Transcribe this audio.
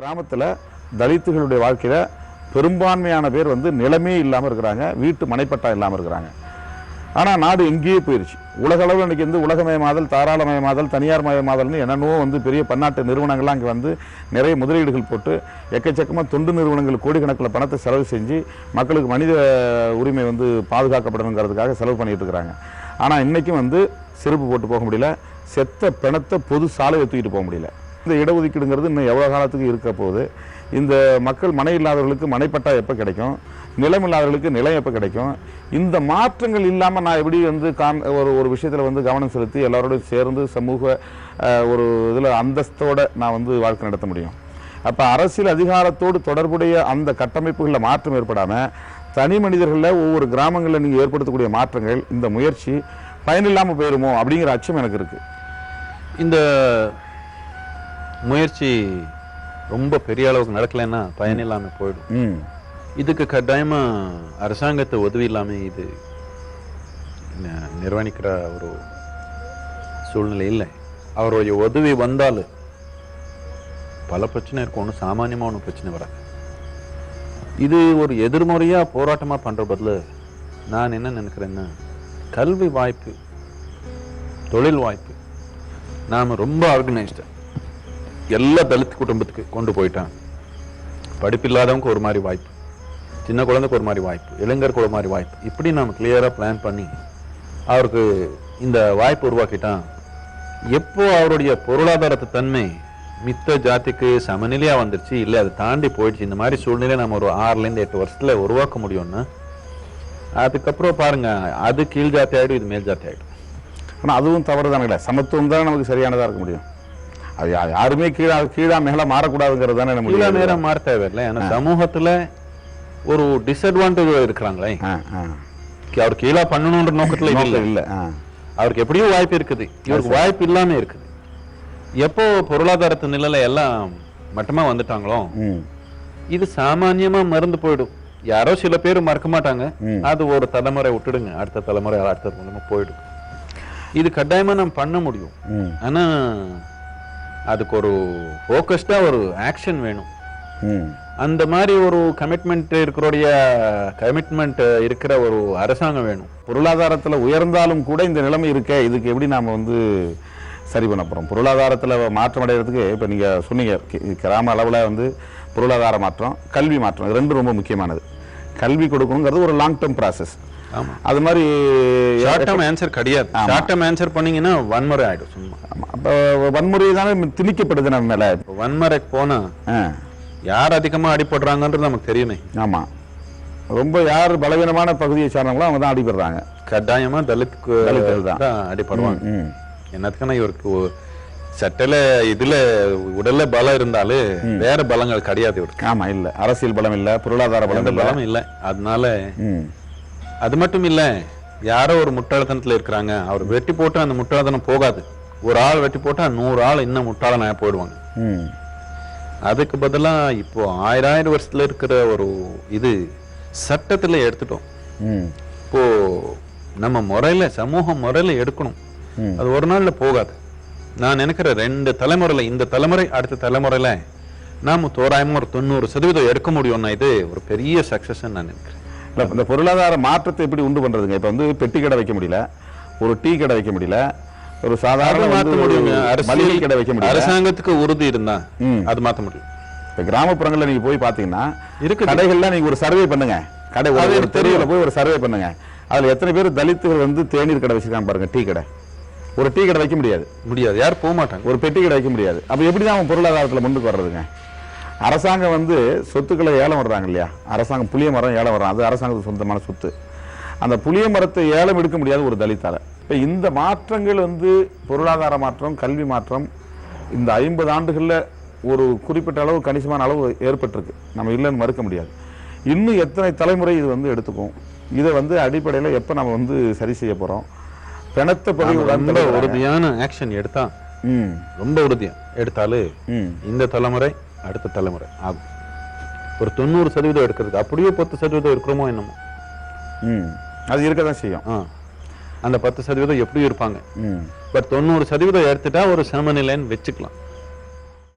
கிராமத்தில் தலித்துகளுடைய வாழ்க்கையில் பெரும்பான்மையான பேர் வந்து நிலமே இல்லாமல் இருக்கிறாங்க வீட்டு மனைப்பட்டா இல்லாமல் இருக்கிறாங்க. ஆனால் நாடு எங்கேயே போயிருச்சு. உலகளவில் இன்றைக்கி வந்து உலகமயமாதல் தாராளமயமாதல் தனியார் மயமாதல்னு என்னென்னவோ வந்து பெரிய பன்னாட்டு நிறுவனங்கள்லாம் அங்கே வந்து நிறைய முதலீடுகள் போட்டு எக்கச்சக்கமாக தொண்டு நிறுவனங்கள் கோடிக்கணக்கில் பணத்தை செலவு செஞ்சு மக்களுக்கு மனித உரிமை வந்து பாதுகாக்கப்படணுங்கிறதுக்காக செலவு பண்ணிகிட்டு இருக்கிறாங்க. ஆனால் இன்றைக்கும் வந்து செருப்பு போட்டு போக முடியல. செத்த பிணத்தை பொது சாலையை தூக்கிட்டு போக முடியல. இந்த இடஒதுக்கீடுங்கிறது இன்னும் எவ்வளோ காலத்துக்கு இருக்க போகுது? இந்த மக்கள் மனை இல்லாதவர்களுக்கு மனைப்பட்டா எப்போ கிடைக்கும்? நிலம் இல்லாதவர்களுக்கு நிலம் எப்போ கிடைக்கும்? இந்த மாற்றங்கள் இல்லாமல் நான் எப்படி வந்து கான் ஒரு ஒரு விஷயத்தில் வந்து கவனம் செலுத்தி எல்லாரோடையும் சேர்ந்து சமூக ஒரு இதில் அந்தஸ்தோடு நான் வந்து வாழ்க்கை நடத்த முடியும். அப்போ அரசியல் அதிகாரத்தோடு தொடர்புடைய அந்த கட்டமைப்புகளில் மாற்றம் ஏற்படாமல் தனி மனிதர்களில் ஒவ்வொரு கிராமங்களில் நீங்கள் ஏற்படுத்தக்கூடிய மாற்றங்கள் இந்த முயற்சி பயனில்லாமல் போயிருமோ அப்படிங்கிற அச்சம் எனக்கு இருக்குது இந்த முயற்சி ரொம்ப பெரிய அளவுக்கு நடக்கலைன்னா பயன் இல்லாமல் போயிடும். இதுக்கு கட்டாயமா அரசாங்கத்தை உதவி இல்லாம இது நிர்வகிக்கிற ஒரு சூழ்நிலை இல்லை. அவருடைய உதவி வந்தாலும் பல பிரச்சனை இருக்கும். ஒன்றும் சாமானியமா ஒன்றும் பிரச்சனை வராது. இது ஒரு எதிர்மறையா போராட்டமா பண்ற பதில் நான் என்ன நினைக்கிறேன்னா கல்வி வாய்ப்பு தொழில் வாய்ப்பு நாம ரொம்ப ஆர்கனைஸ்டு எல்லா தலித் குடும்பத்துக்கு கொண்டு போயிட்டான். படிப்பில்லாதவங்க ஒரு மாதிரி வாய்ப்பு சின்ன குழந்தைக்கு ஒரு மாதிரி வாய்ப்பு இளைஞருக்கு ஒரு மாதிரி வாய்ப்பு. இப்படி நம்ம கிளியராக பிளான் பண்ணி அவருக்கு இந்த வாய்ப்பு உருவாக்கிட்டான். எப்போ அவருடைய பொருளாதாரத்து தன்மை மித்த ஜாதிக்கு சமநிலையாக வந்துருச்சு இல்லை அதை தாண்டி போயிடுச்சு இந்த மாதிரி சூழ்நிலை நம்ம ஒரு ஆறுலேருந்து எட்டு வருஷத்துல உருவாக்க முடியும்னா அதுக்கப்புறம் பாருங்கள் அது கீழ் ஜாதி ஆகிடும் இது மேல் ஜாதி ஆகிடும் ஆனால் அதுவும் தவறு தானே சமத்துவம் தான் நமக்கு சரியானதாக இருக்க முடியும். யாருமே கீழா கீழா மேல மாறக்கூடாதுங்கிறது தானே கீழே நேரம் மாற தேவையில்லை. ஏன்னா சமூகத்துல ஒரு டிஸ்அட்வான்டேஜ் இருக்கிறாங்களே அவர் கீழே பண்ணணுன்ற நோக்கத்துல இல்லை. இல்லை அவருக்கு எப்படியோ வாய்ப்பு இருக்குது. இவருக்கு வாய்ப்பு இல்லாம இருக்குது. எப்போ பொருளாதாரத்து நிலையில எல்லாம் மட்டமா வந்துட்டாங்களோ இது சாமானியமா மறந்து போயிடும். யாரோ சில பேர் மறக்க மாட்டாங்க. அது ஒரு தலைமுறை விட்டுடுங்க. அடுத்த தலைமுறை அடுத்த தலைமுறை போயிடும். இது கட்டாயமா நம்ம பண்ண முடியும். ஆனா அதுக்கு ஒரு ஃபோக்கஸ்டா ஒரு ஆக்ஷன் வேணும். அந்த மாதிரி ஒரு கமிட்மெண்ட் இருக்கிறோடைய கமிட்மெண்ட் இருக்கிற ஒரு அரசாங்கம் வேணும். பொருளாதாரத்துல உயர்ந்தாலும் கூட இந்த நிலைமை இருக்கே இதுக்கு எப்படி நாம வந்து சரி பண்ண போறோம்? பொருளாதாரத்துல மாற்றம் அடைகிறதுக்கு இப்ப நீங்க சொன்னீங்க கிராம அளவுல வந்து பொருளாதார மாற்றம் கல்வி மாற்றம் இது ரெண்டும் ரொம்ப முக்கியமானது. கல்வி கொடுக்கணுங்கிறது ஒரு லாங் டேர்ம் ப்ராசஸ் அது மாதிரி ஷார்ட் டேர்ம் ஆன்சர் கிடையாது. ஷார்ட் டேர்ம் ஆன்சர் பண்ணீங்கன்னா வன்முறை ஆயிடும் சும்மா. ஆமா. அப்ப வன்முறை தானே திணிக்கப்படுது நம்ம மேல? வன்முறைக்கு போனா ஆ, யார் அதிகமா அடிபடுறாங்கன்றது நமக்கு தெரியுமே. ஆமா. ரொம்ப யார் பலவீனமான பகுதியை சார்ந்தவங்களோ அவங்க தான் அடிபடுறாங்க. கட்டாயமா தலித்துக்கு தலித்துகள் தான். அடிபடுவாங்க. என்னத்துக்குன்னா இவருக்கு சட்டையில இதுல உடல்ல பலம் இருந்தாலும் வேற பலங்கள் கிடையாது இவருக்கு. ஆமா இல்ல. அரசியல் பலம் இல்ல பொருளாதார பலம் பலம் இல்ல. அதனால அது மட்டும் இல்ல யாரோ ஒரு முட்டாள்தனத்துல இருக்கிறாங்க அவர் வெட்டி போட்டு அந்த முட்டாள்தனம் போகாது. ஒரு ஆள் வெட்டி போட்டா நூறு ஆள் இன்னும் முட்டாளனாக போயிடுவாங்க. அதுக்கு பதிலா இப்போ ஆயிரம் ஆயிரம் வருஷத்துல இருக்கிற ஒரு இது சட்டத்துல எடுத்துட்டோம். இப்போ நம்ம முறையில சமூக முறையில எடுக்கணும். அது ஒரு நாள்ல போகாது. நான் நினைக்கிறேன் ரெண்டு தலைமுறையில இந்த தலைமுறை அடுத்த தலைமுறையில நாம தோராயமா ஒரு தொண்ணூறு சதவீதம் எடுக்க முடியும்னா இது ஒரு பெரிய சக்சஸ் நான் நினைக்கிறேன். இல்ல, இந்த பொருளாதார மாற்றத்தை எப்படி உண்டு பண்றதுங்க? இப்ப வந்து பெட்டி கடை வைக்க முடியல ஒரு டீ கடை வைக்க முடியல ஒரு சாதாரண வந்து முடியுங்க. மளிகை கடை வைக்க முடியல. அரசாங்கத்துக்கு உறுதி இருந்தா. அது மாத்த முடியும். இப்ப கிராமப்புறங்கள்ல நீங்க போய் பாத்தீங்கன்னா இருக்குது. கடைகள்ல நீங்க ஒரு சர்வே பண்ணுங்க. கடை ஒரு- தெருவுல போய் ஒரு சர்வே பண்ணுங்க. அதுல எத்தனை பேர் தலித்துகள் வந்து தேநீர் கடை வச்சிருக்காங்க பாருங்க டீ கடை. ஒரு டீ கடை வைக்க முடியாது. முடியாது. யாரும் போக மாட்டாங்க. ஒரு பெட்டி கடை வைக்க முடியாது. அப்ப எப்படி தான் அவன் பொருளாதாரத்துல முன்னுக்கு வர்றதுங்க? அரசாங்கம் வந்து சொத்துக்களை ஏலம் வர்றாங்க இல்லையா? அரசாங்கம் புளிய மரம் ஏலம் வர்றான் அது அரசாங்கத்துக்கு சொந்தமான சொத்து. அந்த புளிய மரத்தை ஏலம் எடுக்க முடியாது ஒரு தலித்தால. இப்ப இந்த மாற்றங்கள் வந்து பொருளாதார மாற்றம் கல்வி மாற்றம் இந்த ஐம்பது ஆண்டுகள்ல ஒரு குறிப்பிட்ட அளவு கணிசமான அளவு ஏற்பட்டிருக்கு. நம்ம இல்லைன்னு மறுக்க முடியாது. இன்னும் எத்தனை தலைமுறை இது வந்து எடுத்துக்கும்? இதை வந்து அடிப்படையில் எப்போ நம்ம வந்து சரி செய்ய போறோம்? பிணத்த பதவி உறுதியான ஆக்ஷன் எடுத்தா ரொம்ப உறுதியா எடுத்தாலும் ம். இந்த தலைமுறை அடுத்த தலைமுறை ஆகும். ஒரு தொண்ணூறு சதவீதம் எடுக்கிறது அப்படியே பத்து சதவீதம் இருக்கிறோமோ என்னமோ. அது இருக்க தான் செய்யும். அந்த பத்து சதவீதம் எப்படியும் இருப்பாங்க. பட் தொண்ணூறு சதவீதம் எடுத்துட்டா ஒரு சமநிலைன்னு வச்சுக்கலாம்.